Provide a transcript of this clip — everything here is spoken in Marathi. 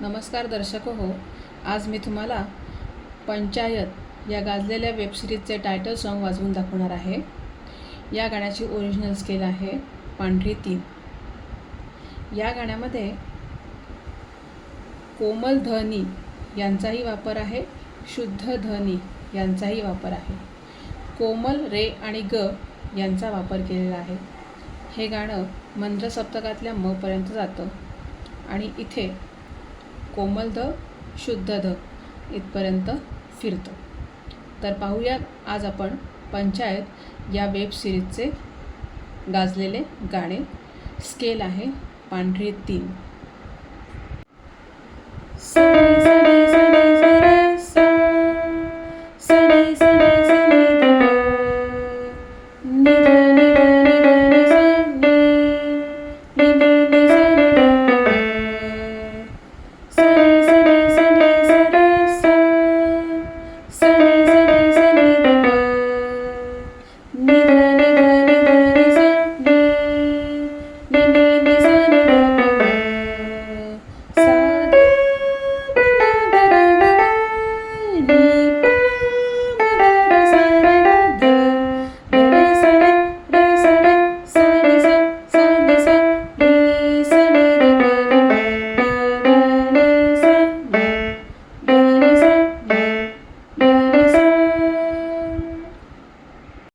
नमस्कार दर्शक हो आज मी तुम्हाला पंचायत या गाजलेल्या वेबसिरीजचे टायटल सॉन्ग वाजवून दाखवणार आहे. या गाण्याची ओरिजिनल स्केल आहे पांढरी तीन. या गाण्यामध्ये कोमल धनी यांचाही वापर आहे शुद्ध धनी यांचाही वापर आहे. कोमल रे आणि ग यांचा वापर केलेला आहे. हे गाणं मंत्र सप्तकातल्या मपर्यंत जातं आणि इथे कोमल ध शुद्ध ध इथपर्यंत फिरतं. तर पाहूयात आज आपण पंचायत या वेब सिरीजचे गाजलेले गाणे. स्केल आहे पांढरे तीन. सा vida.